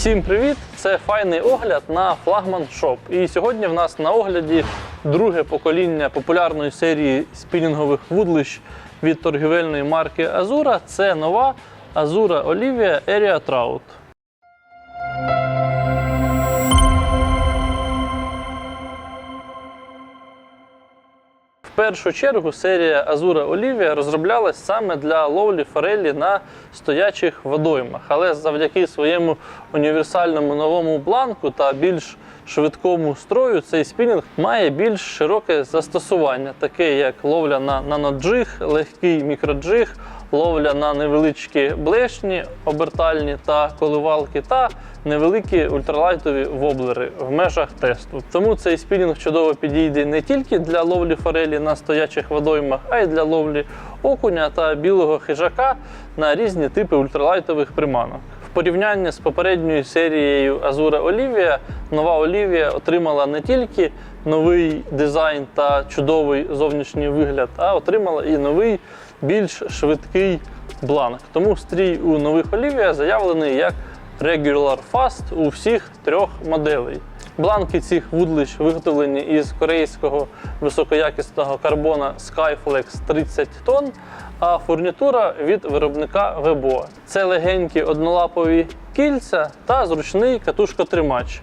Всім привіт! Це файний огляд на флагман Shop. І сьогодні в нас на огляді друге покоління популярної серії спінінгових вудлищ від торгівельної марки Azura. Це нова Azura Olivia Area Trout. Першу чергу серія Azura Olivia розроблялась саме для ловлі форелі на стоячих водоймах, але завдяки своєму універсальному новому бланку та більш швидкому строю цей спінінг має більш широке застосування, таке як ловля на наноджиг, легкий мікроджиг, ловля на невеличкі блешні, обертальні та коливалки та невеликі ультралайтові воблери в межах тесту. Тому цей спінінг чудово підійде не тільки для ловлі форелі на стоячих водоймах, а й для ловлі окуня та білого хижака на різні типи ультралайтових приманок. В порівнянні з попередньою серією Азура Olivia, нова Olivia отримала не тільки новий дизайн та чудовий зовнішній вигляд, а отримала і новий більш швидкий бланк. Тому стрій у нових Olivia заявлений як Regular Fast у всіх трьох моделей. Бланки цих вудлищ виготовлені із корейського високоякісного карбона Skyflex 30 тонн, а фурнітура від виробника Webo. Це легенькі однолапові кільця та зручний катушкотримач.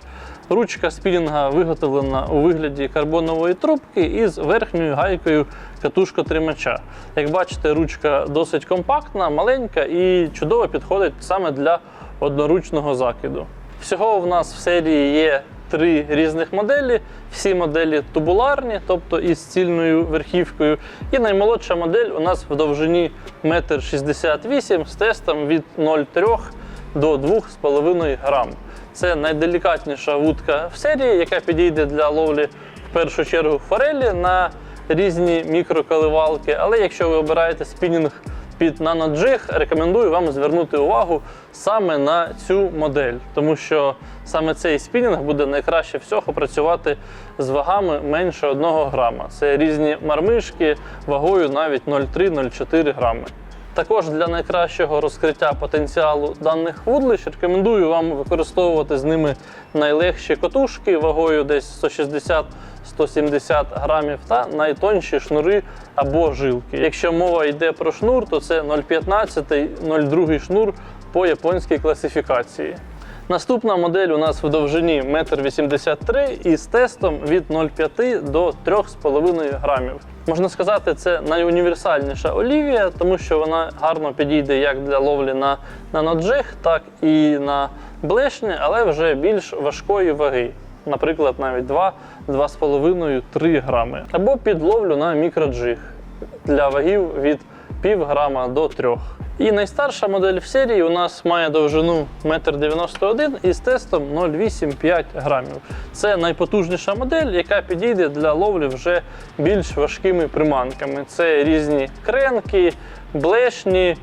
Ручка спінінга виготовлена у вигляді карбонової трубки із верхньою гайкою катушкотримача. Як бачите, ручка досить компактна, маленька і чудово підходить саме для одноручного закиду. Всього в нас в серії є три різних моделі. Всі моделі тубуларні, тобто із цільною верхівкою. І наймолодша модель у нас в довжині 1,68 м з тестом від 0,3 до 2,5 грам. Це найделікатніша вудка в серії, яка підійде для ловлі в першу чергу форелі на різні мікроколивалки. Але якщо ви обираєте спінінг під наноджиг, рекомендую вам звернути увагу саме на цю модель, тому що саме цей спінінг буде найкраще всього працювати з вагами менше 1 грама. Це різні мармишки вагою навіть 0,3-0,4 грами. Також для найкращого розкриття потенціалу даних вудлищ рекомендую вам використовувати з ними найлегші котушки вагою десь 160-170 грамів та найтонші шнури або жилки. Якщо мова йде про шнур, то це 0,15-0,2 шнур по японській класифікації. Наступна модель у нас в довжині 1,83 м і з тестом від 0,5 до 3,5 грамів. Можна сказати, це найуніверсальніша олівія, тому що вона гарно підійде як для ловлі на наноджиг, так і на блешні, але вже більш важкої ваги. Наприклад, навіть 2-2,5-3 грами. Або під ловлю на мікроджиг для вагів від пів до 3. І найстарша модель в серії у нас має довжину 1,91 м із тестом 0,85 грамів. Це найпотужніша модель, яка підійде для ловлі вже більш важкими приманками. Це різні кренки, блешні,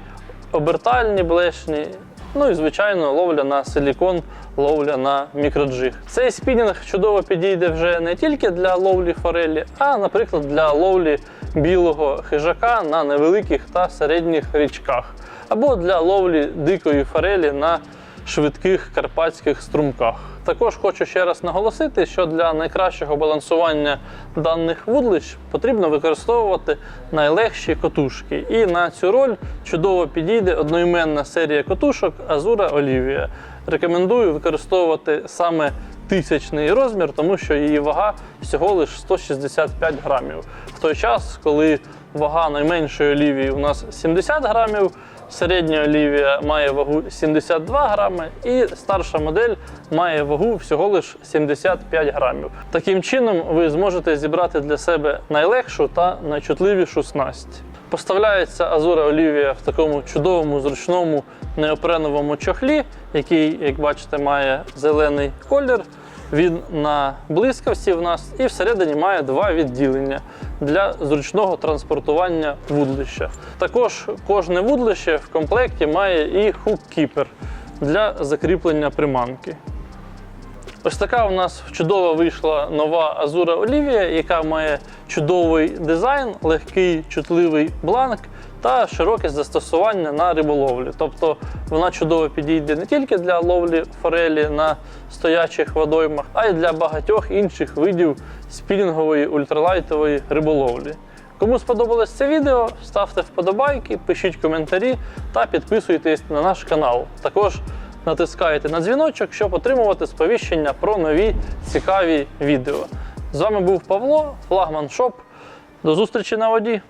обертальні блешні. Ну і звичайно, ловля на силікон, ловля на мікроджиг. Цей спінінг чудово підійде вже не тільки для ловлі форелі, а, наприклад, для ловлі білого хижака на невеликих та середніх річках, або для ловлі дикої форелі на швидких карпатських струмках. Також хочу ще раз наголосити, що для найкращого балансування даних вудлищ потрібно використовувати найлегші котушки. І на цю роль чудово підійде одноіменна серія котушок Azura Olivia. Рекомендую використовувати саме тисячний розмір, тому що її вага всього лише 165 грамів. В той час, коли вага найменшої олівії у нас 70 грамів, середня олівія має вагу 72 грами, і старша модель має вагу всього лише 75 грамів. Таким чином, ви зможете зібрати для себе найлегшу та найчутливішу снасть. Поставляється Азура Олівія в такому чудовому, зручному неопреновому чохлі, який, як бачите, має зелений колір. Він на блискавці в нас і всередині має два відділення для зручного транспортування вудлища. Також кожне вудлище в комплекті має і хук-кіпер для закріплення приманки. Ось така у нас чудова вийшла нова Azura Olivia, яка має чудовий дизайн, легкий чутливий бланк та широке застосування на риболовлі. Тобто вона чудово підійде не тільки для ловлі форелі на стоячих водоймах, а й для багатьох інших видів спінінгової ультралайтової риболовлі. Кому сподобалось це відео, ставте вподобайки, пишіть коментарі та підписуйтесь на наш канал. Також натискайте на дзвіночок, щоб отримувати сповіщення про нові цікаві відео. З вами був Павло, флагман Шоп. До зустрічі на воді!